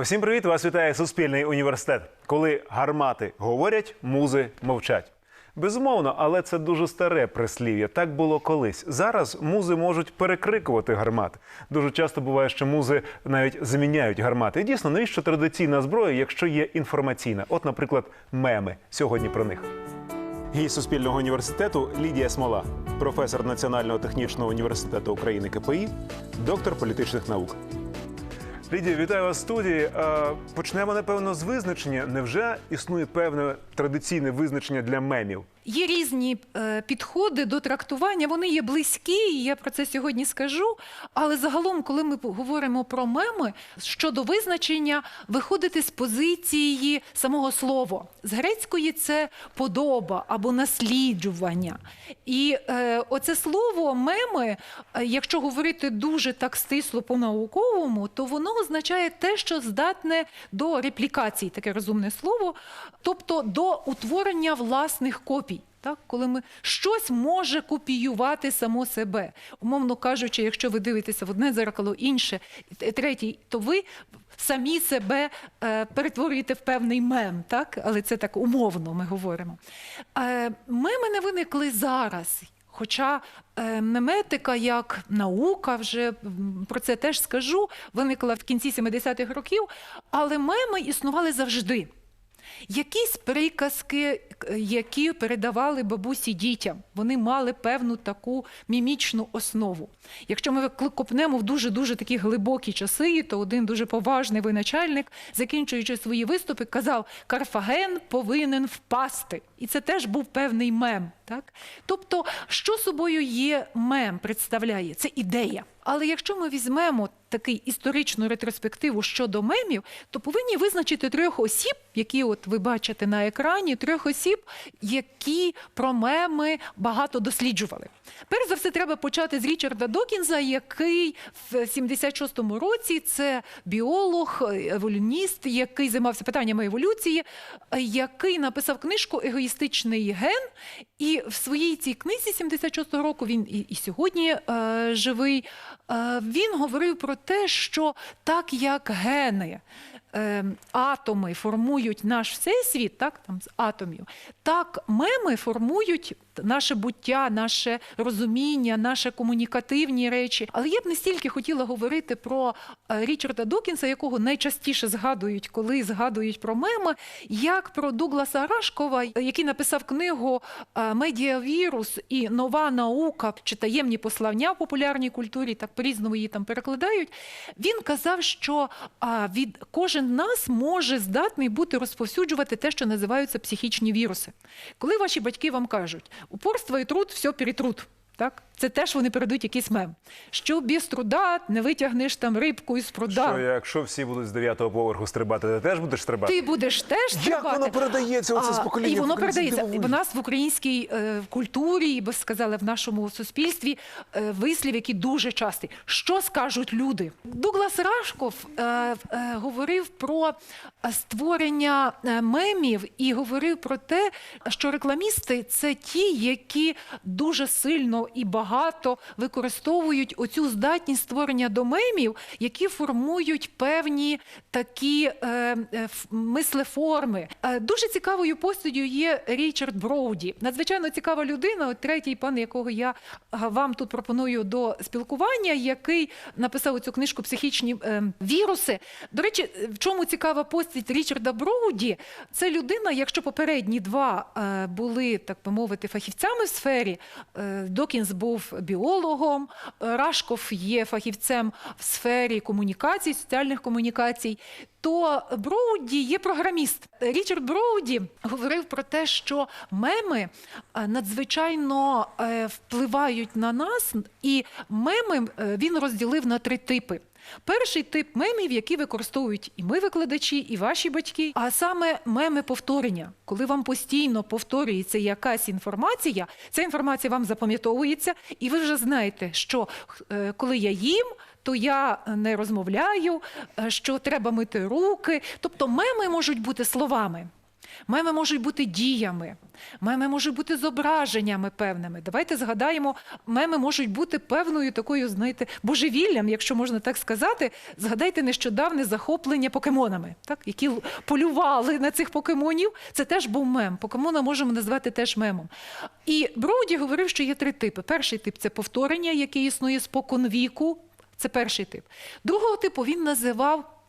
Всім привіт! Вас вітає Суспільний університет. Коли гармати говорять, музи мовчать. Безумовно, але це дуже старе прислів'я. Так було колись. Зараз музи можуть перекрикувати гармат. Дуже часто буває, що музи навіть заміняють гармати. І дійсно, навіщо традиційна зброя, якщо є інформаційна? От, наприклад, меми. Сьогодні про них. Гість Суспільного університету Лідія Смола, професор Національного технічного університету України КПІ, доктор політичних наук. Лідія, вітаю вас в студії. Е, Почнемо, напевно, з визначення. Невже існує певне традиційне визначення для мемів? Є різні е, підходи до трактування, вони є близькі, і я про це сьогодні скажу. Але загалом, коли ми говоримо про меми, щодо визначення, виходити з позиції самого слова. З грецької це подоба або насліджування. І е, оце слово меми, е, якщо говорити дуже так стисло по-науковому, то воно означає те, що здатне до реплікації, таке розумне слово, тобто до утворення власних копій. Так, коли ми щось може копіювати само себе, умовно кажучи, якщо ви дивитеся в одне дзеркало, інше, т- третє, то ви самі себе е, перетворюєте в певний мем, так? але це так умовно ми говоримо. Е, меми не виникли зараз. Хоча е, меметика як наука, вже про це теж скажу, виникла в кінці 70-х років, але меми існували завжди. Якісь приказки, які передавали бабусі дітям, вони мали певну таку мімічну основу. Якщо ми копнемо в дуже дуже такі глибокі часи, то один дуже поважний виначальник, закінчуючи свої виступи, казав: Карфаген повинен впасти. І це теж був певний мем. Так? Тобто, що собою є мем, представляє? Це ідея. Але якщо ми візьмемо такий історичну ретроспективу щодо мемів, то повинні визначити трьох осіб, які от ви бачите на екрані, трьох осіб, які про меми багато досліджували. Перш за все, треба почати з Річарда Докінза, який в 76-му році це біолог, еволюніст, який займався питаннями еволюції, який написав книжку Егоїстичний ген. І в своїй цій книзі 76-го року він і, і сьогодні е, живий. Е, він говорив про те, що так як гени. е, Атоми формують наш всесвіт, так там з атомів, так меми формують наше буття, наше розуміння, наші комунікативні речі. Але я б не стільки хотіла говорити про е, Річарда Докінса, якого найчастіше згадують, коли згадують про меми, як про Дугласа Рашкова, який написав книгу е, Медіавірус і нова наука чи таємні послання в популярній культурі, так по-різному її там перекладають. Він казав, що від кожен нас може здатний бути розповсюджувати те, що називаються психічні віруси. Коли ваші батьки вам кажуть, упорство і труд, все перетрут. Так? Це теж вони передають якийсь мем. Що без труда не витягнеш там рибку із пруда. Що якщо всі будуть з дев'ятого поверху стрибати, ти теж будеш стрибати? Ти будеш теж Як стрибати. воно передається оце з покоління І воно передається. В нас в українській е, культурі, і би сказали, в нашому суспільстві е, вислів, який дуже частий. Що скажуть люди? Дуглас Рашков е, е, говорив про створення мемів і говорив про те, що рекламісти це ті, які дуже сильно і багато використовують оцю здатність створення до мемів, які формують певні такі е, е, мислеформи. Е, дуже цікавою постаттю є Річард Броуді. Надзвичайно цікава людина, от третій пан, якого я е, вам тут пропоную до спілкування, який написав цю книжку Психічні е, віруси. До речі, в чому цікава постать Річарда Броуді? Це людина, якщо попередні два е, були, так би мовити, фахівцями в сфері. е, Докінс був біологом, е, Рашков є фахівцем в сфері комунікацій, соціальних комунікацій. То Броуді є програміст. Річард Броуді говорив про те, що меми е, надзвичайно е, впливають на нас, і меми е, він розділив на три типи. Перший тип мемів, які використовують і ми, викладачі, і ваші батьки, а саме меми повторення. Коли вам постійно повторюється якась інформація, ця інформація вам запам'ятовується, і ви вже знаєте, що е, коли я їм, то я не розмовляю, е, що треба мити руки. Тобто меми можуть бути словами. Меми можуть бути діями, меми можуть бути зображеннями певними. Давайте згадаємо, меми можуть бути певною такою, знаєте, божевіллям, якщо можна так сказати. Згадайте нещодавне захоплення покемонами, так, які полювали на цих покемонів. Це теж був мем. Покемона можемо назвати теж мемом. І Броуді говорив, що є три типи. Перший тип це повторення, яке існує спокон віку. Це перший тип. Другого типу він називав.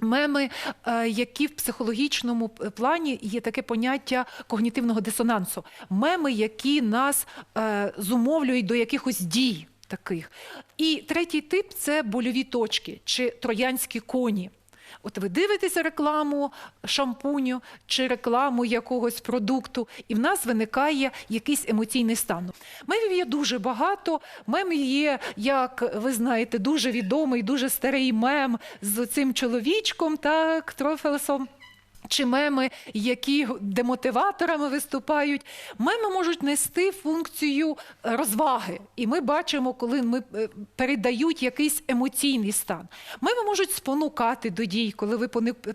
Меми, е, які в психологічному плані є таке поняття когнітивного дисонансу. Меми, які нас е, зумовлюють до якихось дій таких. І третій тип це больові точки чи троянські коні. От ви дивитеся рекламу шампуню чи рекламу якогось продукту, і в нас виникає якийсь емоційний стан. Мемів є дуже багато. Мем є, як ви знаєте, дуже відомий, дуже старий мем з цим чоловічком, так, Трофелесом. Чи меми, які демотиваторами виступають, меми можуть нести функцію е, розваги, і ми бачимо, коли ми е, передають якийсь емоційний стан. Меми можуть спонукати до дій, коли ви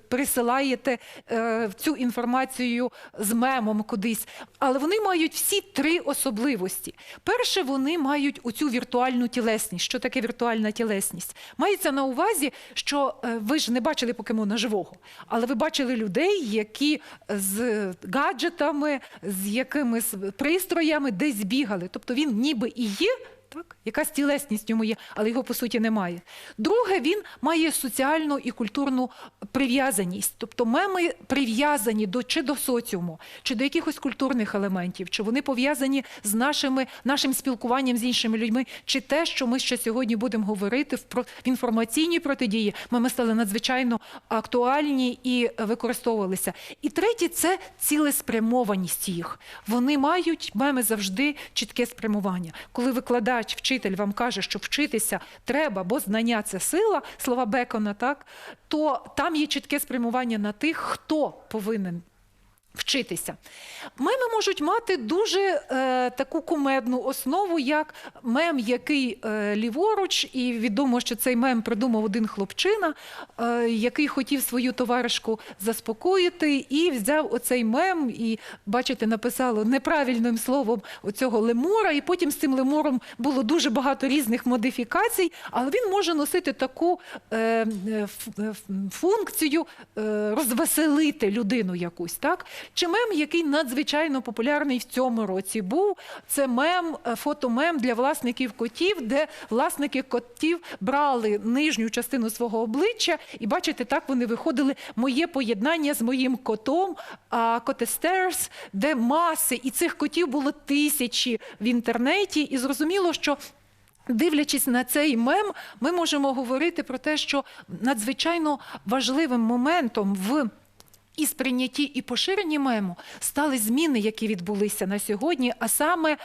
присилаєте е, цю інформацію з мемом кудись. Але вони мають всі три особливості. Перше, вони мають оцю віртуальну тілесність. Що таке віртуальна тілесність? Мається на увазі, що ви ж не бачили покемона живого, але ви бачили людей, які з гаджетами, з якимись пристроями десь бігали. Тобто він ніби і є. Так, якась тілесність в ньому є, але його по суті немає. Друге, він має соціальну і культурну прив'язаність. Тобто меми прив'язані до чи до соціуму, чи до якихось культурних елементів, чи вони пов'язані з нашими, нашим спілкуванням з іншими людьми, чи те, що ми ще сьогодні будемо говорити в, інформаційній протидії, меми стали надзвичайно актуальні і використовувалися. І третє це цілеспрямованість їх. Вони мають меми завжди чітке спрямування. Коли викладач, вчитель вам каже, що вчитися треба, бо знання це сила, слова Бекона, так то там є чітке спрямування на тих, хто повинен. Вчитися. Меми можуть мати дуже е, таку кумедну основу, як мем, який е, ліворуч, і відомо, що цей мем придумав один хлопчина, е, який хотів свою товаришку заспокоїти, і взяв оцей мем, і, бачите, написало неправильним словом оцього лемура, і потім з цим лемуром було дуже багато різних модифікацій, але він може носити таку е, е, е, функцію е, розвеселити людину якусь, так? Чи мем, який надзвичайно популярний в цьому році був, це мем, е, фотомем для власників котів, де власники котів брали нижню частину свого обличчя, і бачите, так вони виходили моє поєднання з моїм котом, Котестерс, де маси, і цих котів було тисячі в інтернеті, і зрозуміло, що. Дивлячись на цей мем, ми можемо говорити про те, що надзвичайно важливим моментом в і сприйнятті і поширенні мему стали зміни, які відбулися на сьогодні, а саме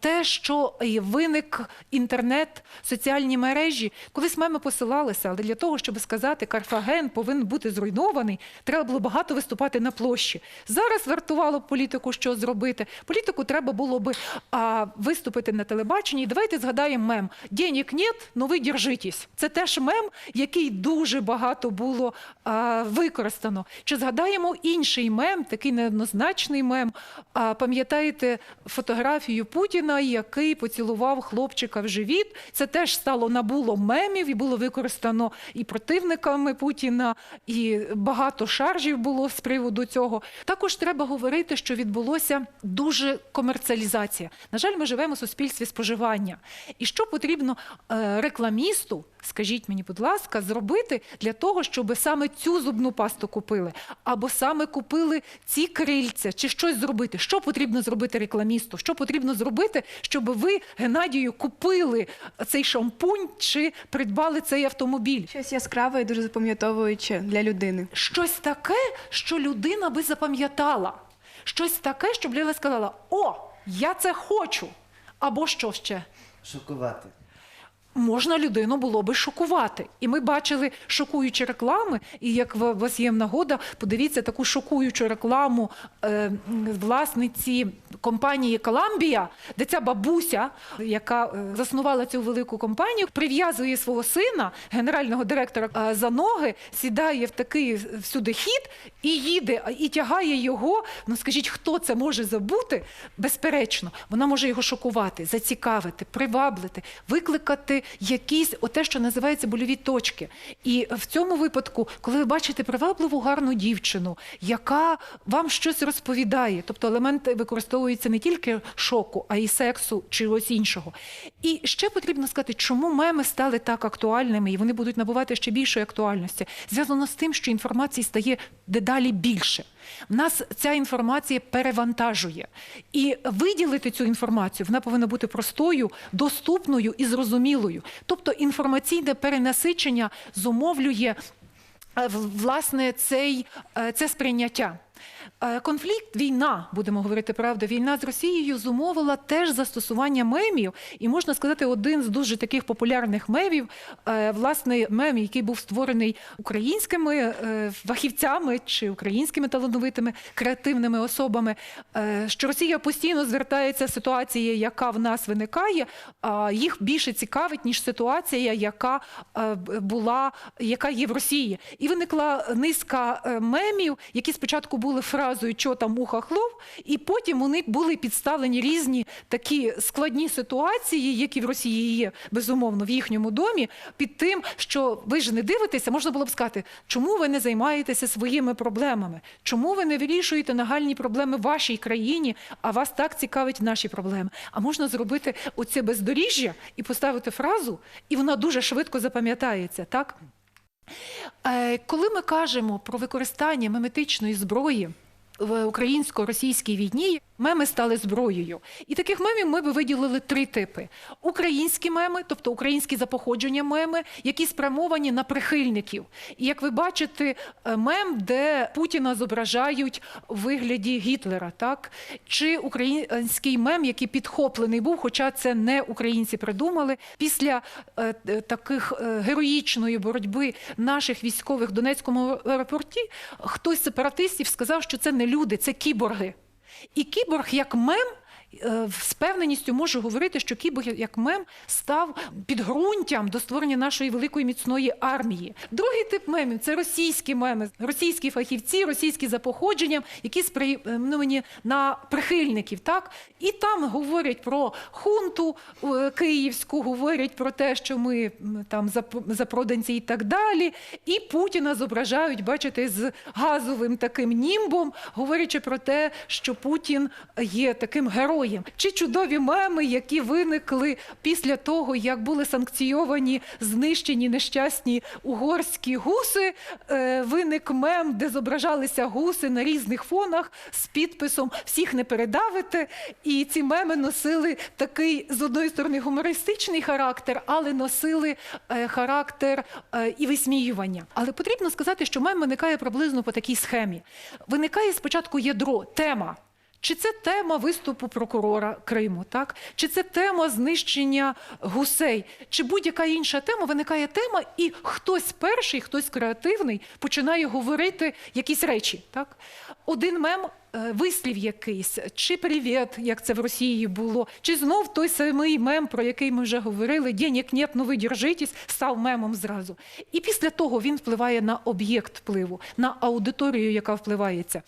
те, що виник інтернет, соціальні мережі. Колись меми посилалися, але для того, щоб сказати, Карфаген повинен бути зруйнований, треба було багато виступати на площі. Зараз вартувало політику, що зробити. Політику треба було би а, виступити на телебаченні. Давайте згадаємо мем «Денег нет, но ви держитесь». Це теж мем, який дуже багато було а, використано. Чи згадаємо інший мем, такий неоднозначний мем? А, пам'ятаєте фотографію Путіна, який поцілував хлопчика в живіт? Це теж стало набуло мемів і було використано і противниками Путіна, і багато шаржів було з приводу цього. Також треба говорити, що відбулося дуже комерціалізація. На жаль, ми живемо в суспільстві споживання. І що потрібно е, рекламісту? Скажіть мені, будь ласка, зробити для того, щоб саме цю зубну пасту купили, або саме купили ці крильця, чи щось зробити. Що потрібно зробити рекламісту? Що потрібно зробити, щоб ви, Геннадію, купили цей шампунь чи придбали цей автомобіль? Щось яскраве і дуже запам'ятовуюче для людини. Щось таке, що людина би запам'ятала. Щось таке, щоб людина сказала: О, я це хочу. Або що ще? Шокувати. Можна людину було би шокувати. І ми бачили шокуючі реклами. І як у вас є нагода, подивіться таку шокуючу рекламу е, власниці компанії Коламбія, де ця бабуся, яка е, заснувала цю велику компанію, прив'язує свого сина, генерального директора, е, за ноги, сідає в такий всюди хід і їде, і тягає його. Ну скажіть, хто це може забути? Безперечно, вона може його шокувати, зацікавити, приваблити, викликати якісь оте, що називається больові точки. І в цьому випадку, коли ви бачите привабливу гарну дівчину, яка вам щось розповідає, тобто елементи використовуються не тільки шоку, а й сексу чи чогось іншого. І ще потрібно сказати, чому меми стали так актуальними, і вони будуть набувати ще більшої актуальності. Зв'язано з тим, що інформації стає дедалі більше. Нас ця інформація перевантажує. І виділити цю інформацію вона повинна бути простою, доступною і зрозумілою. Тобто інформаційне перенасичення зумовлює е, власне цей, е, це сприйняття. Е, Конфлікт, війна, будемо говорити правду, війна з Росією зумовила теж застосування мемів. І можна сказати, один з дуже таких популярних мемів, е, власне, мем, який був створений українськими е, фахівцями чи українськими талановитими креативними особами, що Росія постійно звертається в ситуації, яка в нас виникає, а їх більше цікавить, ніж ситуація, яка була, яка є в Росії. І виникла низка мемів, які спочатку були фразою «Чо там муха хлов, і потім вони були підставлені різні такі складні ситуації, які в Росії є, безумовно, в їхньому домі, під тим, що ви ж не дивитеся, можна було б сказати, чому ви не займаєтеся своїми проблемами? Чому ви не вирішуєте нагальні проблеми в вашій країні, а вас так цікавить наші проблеми? А можна зробити оце бездоріжжя і поставити фразу, і вона дуже швидко запам'ятається, так? Е, Коли ми кажемо про використання меметичної зброї в українсько-російській війні, меми стали зброєю. І таких мемів ми би виділили три типи: українські меми, тобто українські за походження меми, які спрямовані на прихильників. І як ви бачите, е, мем, де Путіна зображають у вигляді Гітлера, так чи український мем, який підхоплений був, хоча це не українці придумали після е, е, таких е, героїчної боротьби наших військових в Донецькому аеропорті, хтось з сепаратистів сказав, що це не люди, це кіборги. І кіборг як мем. Е, З певненістю можу говорити, що кіборг як мем став підґрунтям до створення нашої великої міцної армії. Другий тип мемів це російські меми, російські фахівці, російські за походженням, які спрямовані на прихильників. Так і там говорять про хунту е, київську, говорять про те, що ми там зап- запроданці і так далі. І Путіна зображають, бачите, з газовим таким німбом, говорячи про те, що Путін є таким героєм. Чи чудові меми, які виникли після того, як були санкційовані, знищені нещасні угорські гуси. Е, Виник мем, де зображалися гуси на різних фонах з підписом Всіх не передавите. І ці меми носили такий, з одної сторони, гумористичний характер, але носили е, характер е, і висміювання. Але потрібно сказати, що мем виникає приблизно по такій схемі. Виникає спочатку ядро, тема. Чи це тема виступу прокурора Криму, так? Чи це тема знищення гусей, чи будь-яка інша тема, виникає тема, і хтось перший, хтось креативний починає говорити якісь речі. Так? Один мем, е, вислів якийсь, чи привіт, як це в Росії було, чи знов той самий мем, про який ми вже говорили, денег нет, ну ви держитесь, став мемом зразу. І після того він впливає на об'єкт впливу, на аудиторію, яка впливається.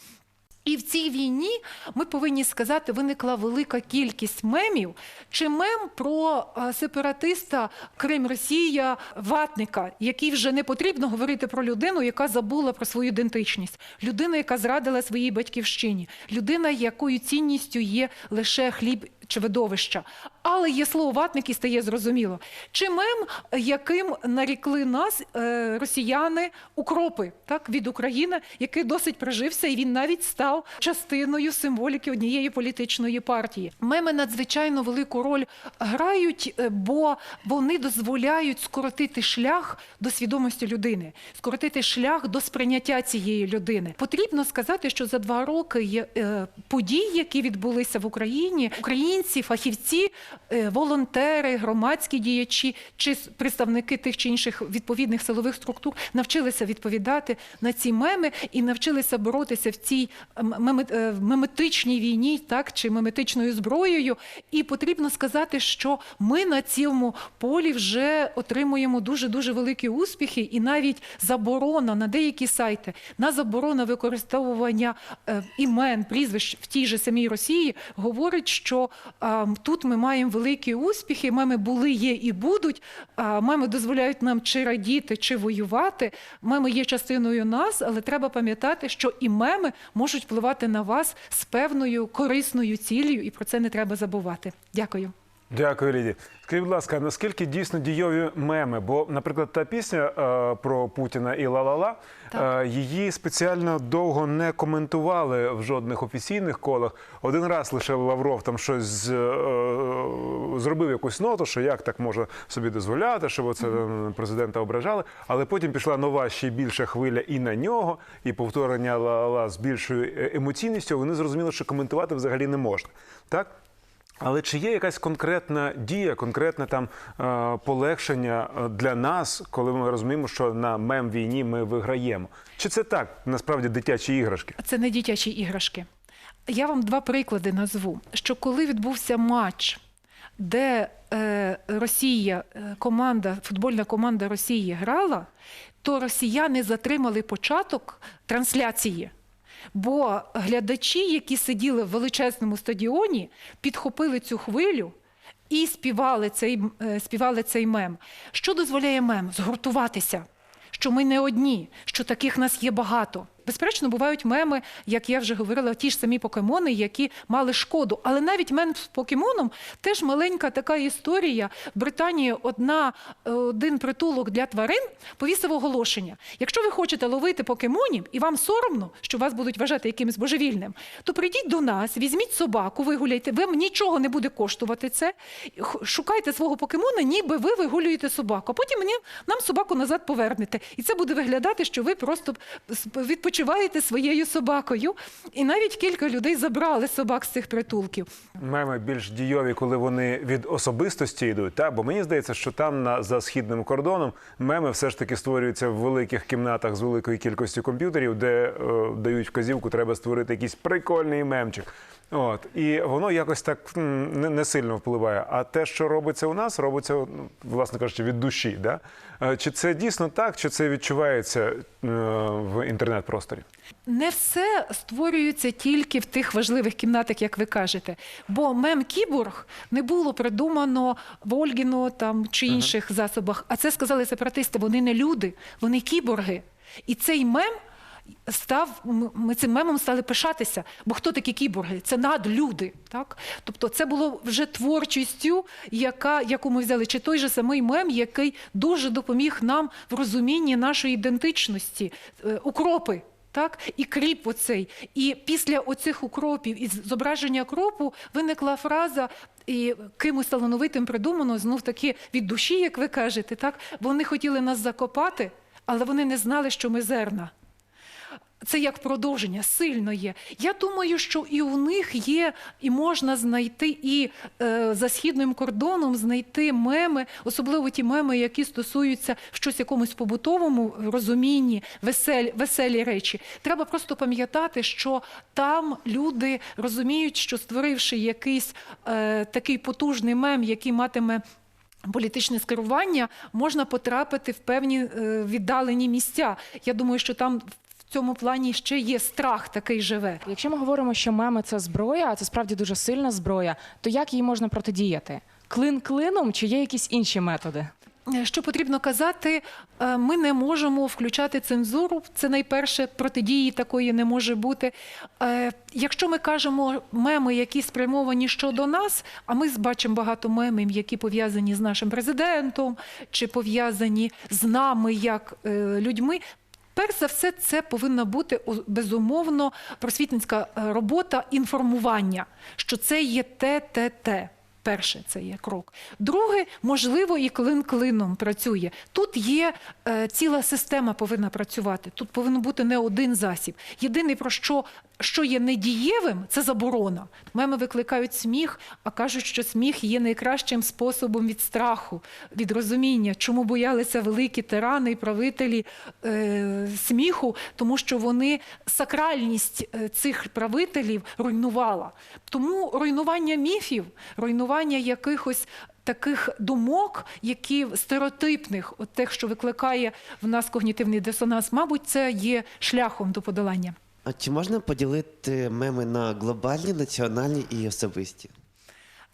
І в цій війні ми повинні сказати, виникла велика кількість мемів. Чи мем про е, сепаратиста Крим Росія ватника, який вже не потрібно говорити про людину, яка забула про свою ідентичність, людина, яка зрадила своїй батьківщині, людина, якою цінністю є лише хліб чи видовища. Але є слово ватник і стає зрозуміло. Чи мем, яким нарікли нас е, росіяни укропи так, від України, який досить прижився, і він навіть став частиною символіки однієї політичної партії. Меми надзвичайно велику роль грають, е, бо вони дозволяють скоротити шлях до свідомості людини, скоротити шлях до сприйняття цієї людини. Потрібно сказати, що за два роки е, подій, які відбулися в Україні, українці, фахівці волонтери, громадські діячі чи представники тих чи інших відповідних силових структур навчилися відповідати на ці меми і навчилися боротися в цій е, меметичній війні, так чи меметичною зброєю. І потрібно сказати, що ми на цьому полі вже отримуємо дуже дуже великі успіхи, і навіть заборона на деякі сайти, на заборона використовування е, імен, прізвищ в тій же самій Росії говорить, що е, тут ми маємо великі успіхи. Меми були, є і будуть. Меми дозволяють нам чи радіти, чи воювати. Меми є частиною нас, але треба пам'ятати, що і меми можуть впливати на вас з певною корисною цілею, і про це не треба забувати. Дякую. Дякую, Ліді. Скажіть, будь ласка, наскільки дійсно дійові меми? Бо, наприклад, та пісня е, про Путіна і ла-ла-ла, е, її спеціально довго не коментували в жодних офіційних колах. Один раз лише Лавров там щось е, зробив якусь ноту, що як так може собі дозволяти, щоб це президента ображали. Але потім пішла нова ще більша хвиля і на нього, і повторення ла-ла-ла з більшою е, емоційністю. Вони зрозуміли, що коментувати взагалі не можна. Так? Але чи є якась конкретна дія, конкретне там е, полегшення е, для нас, коли ми розуміємо, що на мем війні ми виграємо? Чи це так насправді дитячі іграшки? Це не дитячі іграшки. Я вам два приклади назву: що коли відбувся матч, де е, Росія, команда, футбольна команда Росії грала, то росіяни затримали початок трансляції. Бо глядачі, які сиділи в величезному стадіоні, підхопили цю хвилю і співали цей, е, співали цей мем. Що дозволяє мем? Згуртуватися що ми не одні, що таких нас є багато. Безперечно, бувають меми, як я вже говорила, ті ж самі покемони, які мали шкоду. Але навіть мем з покемоном теж маленька така історія. В Британії одна, е, один притулок для тварин повісив оголошення. Якщо ви хочете ловити покемонів і вам соромно, що вас будуть вважати якимось божевільним, то прийдіть до нас, візьміть собаку, вигуляйте. Ви нічого не буде коштувати це. Шукайте свого покемона, ніби ви вигулюєте собаку. А потім нам собаку назад повернете. І це буде виглядати, що ви просто с- відпочиваєте своєю собакою. І навіть кілька людей забрали собак з цих притулків. Меми більш дійові, коли вони від особистості йдуть. Та Бо мені здається, що там на, за східним кордоном меми все ж таки створюються в великих кімнатах з великою кількістю комп'ютерів, де е, дають вказівку, треба створити якийсь прикольний мемчик. От і воно якось так не, не сильно впливає. А те, що робиться у нас, робиться, ну, власне кажучи, від душі. Да? Е, Чи це дійсно так, чи це відчувається е, в інтернет-просторі? Не все створюється тільки в тих важливих кімнатах, як ви кажете. Бо мем кіборг не було придумано в Ольгіно там чи інших засобах. А це сказали сепаратисти. Вони не люди, вони кіборги. І цей мем став ми цим мемом стали пишатися. Бо хто такі кіборги? Це надлюди. Так? Тобто це було вже творчістю, яка, яку ми взяли, чи той же самий мем, який дуже допоміг нам в розумінні нашої ідентичності, Е, укропи. Так, і кріп оцей. І після оцих укропів, із зображення кропу виникла фраза, і кимось талановитим придумано, знов таки від душі, як ви кажете, так? Вони хотіли нас закопати, але вони не знали, що ми зерна. Це як продовження, сильно є. Я думаю, що і у них є, і можна знайти, і е, за східним кордоном знайти меми, особливо ті меми, які стосуються щось якомусь побутовому розумінні, веселі, веселі речі. Треба просто пам'ятати, що там люди розуміють, що створивши якийсь е, такий потужний мем, який матиме. Політичне скерування можна потрапити в певні е, віддалені місця. Я думаю, що там в цьому плані ще є страх такий живе. Якщо ми говоримо, що меми це зброя, а це справді дуже сильна зброя, то як їй можна протидіяти? Клин клином чи є якісь інші методи? Е, Що потрібно казати, е, ми не можемо включати цензуру. Це найперше протидії такої не може бути. Е, Якщо ми кажемо меми, які спрямовані щодо нас, а ми бачимо багато мемів, які пов'язані з нашим президентом чи пов'язані з нами як людьми. Перш за все, це повинна бути безумовно просвітницька е, робота інформування, що це є те, те, те. Перше, це є крок. Друге, можливо, і клин клином працює. Тут є е, ціла система повинна працювати. Тут повинен бути не один засіб. Єдине про що, що є недієвим, це заборона. Меми викликають сміх, а кажуть, що сміх є найкращим способом від страху, від розуміння, чому боялися великі тирани і правителі е, сміху, тому що вони сакральність е, цих правителів руйнувала. Тому руйнування міфів, руйнування якихось. Таких думок, які стереотипних, от тих, що викликає в нас когнітивний дисонанс, мабуть, це є шляхом до подолання. А чи можна поділити меми на глобальні, національні і особисті?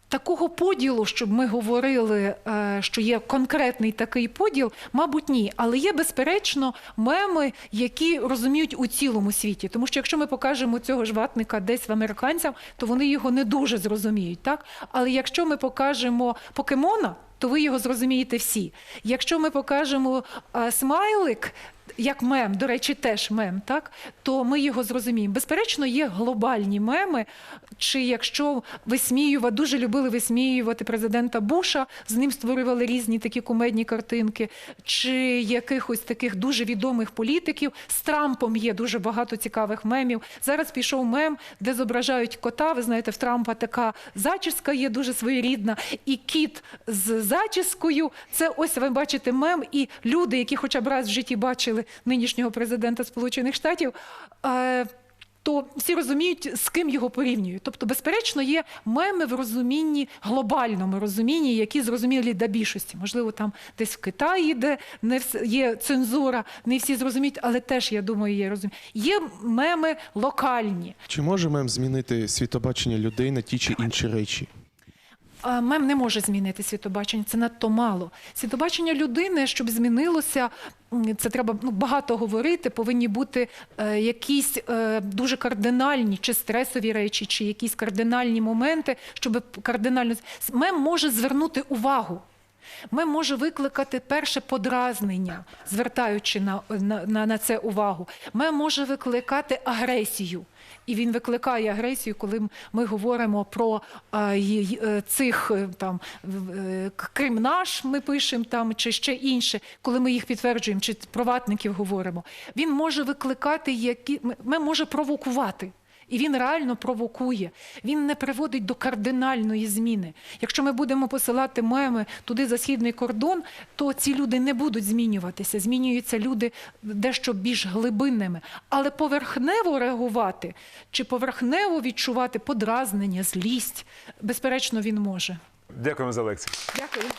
Такого поділу, щоб ми говорили, е, що є конкретний такий поділ, мабуть, ні. Але є безперечно меми, які розуміють у цілому світі. Тому що якщо ми покажемо цього ж ватника десь в американцям, то вони його не дуже зрозуміють. Так? Але якщо ми покажемо покемона, то ви його зрозумієте всі. Якщо ми покажемо е, смайлик. Як мем, до речі, теж мем, так то ми його зрозуміємо. Безперечно, є глобальні меми. Чи якщо висміювати, дуже любили висміювати президента Буша, з ним створювали різні такі кумедні картинки, чи якихось таких дуже відомих політиків. З Трампом є дуже багато цікавих мемів. Зараз пішов мем, де зображають кота. Ви знаєте, в Трампа така зачіска є дуже своєрідна, і кіт з зачіскою. Це ось ви бачите мем, і люди, які хоча б раз в житті бачили нинішнього президента Сполучених Штатів. е, то всі розуміють, з ким його порівнюють. Тобто, безперечно, є меми в розумінні, глобальному розумінні, які зрозумілі для більшості. Можливо, там десь в Китаї, де не вс- є цензура, не всі зрозуміють, але теж, я думаю, є розуміння. Є меми локальні. Чи може мем змінити світобачення людей на ті чи інші речі? Мем не може змінити світобачення, це надто мало. Світобачення людини, щоб змінилося, це треба ну, багато говорити. Повинні бути е, якісь е, дуже кардинальні чи стресові речі, чи якісь кардинальні моменти, щоб кардинально мем може звернути увагу. Мем може викликати перше подразнення, звертаючи на, на, на, це увагу. Мем може викликати агресію. І він викликає агресію, коли ми говоримо про е, цих е, там е, Крим наш, ми пишемо там, чи ще інше, коли ми їх підтверджуємо, чи про ватників говоримо. Він може викликати які ми може провокувати. І він реально провокує. Він не приводить до кардинальної зміни. Якщо ми будемо посилати меми туди за східний кордон, то ці люди не будуть змінюватися. Змінюються люди дещо більш глибинними. Але поверхнево реагувати чи поверхнево відчувати подразнення, злість, безперечно, він може. Дякуємо за лекцію. Дякую.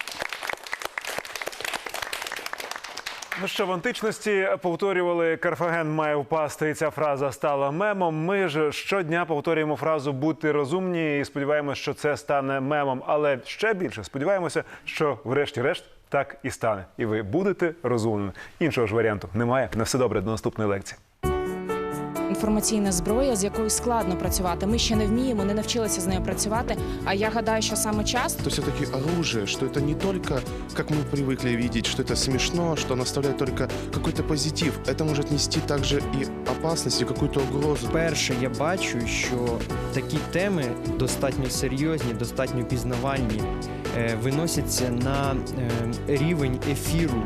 Ну що в античності повторювали Карфаген має впасти, і ця фраза стала мемом. Ми ж щодня повторюємо фразу бути розумні і сподіваємося, що це стане мемом. Але ще більше сподіваємося, що врешті-решт так і стане. І ви будете розумними. Іншого ж варіанту немає. На все добре до наступної лекції Інформаційна зброя, з якою складно працювати. Ми ще не вміємо, не навчилися з нею працювати. А я гадаю, що саме час То все-таки оружие, что это не только, как мы привыкли видеть, что это смешно, что оно оставляет только какой-то позитив. Это может нести также и опасность, и какую-то угрозу. Перше, я бачу, що такі теми достатньо серйозні, достатньо пізнавальні, е, виносяться на е, рівень ефіру.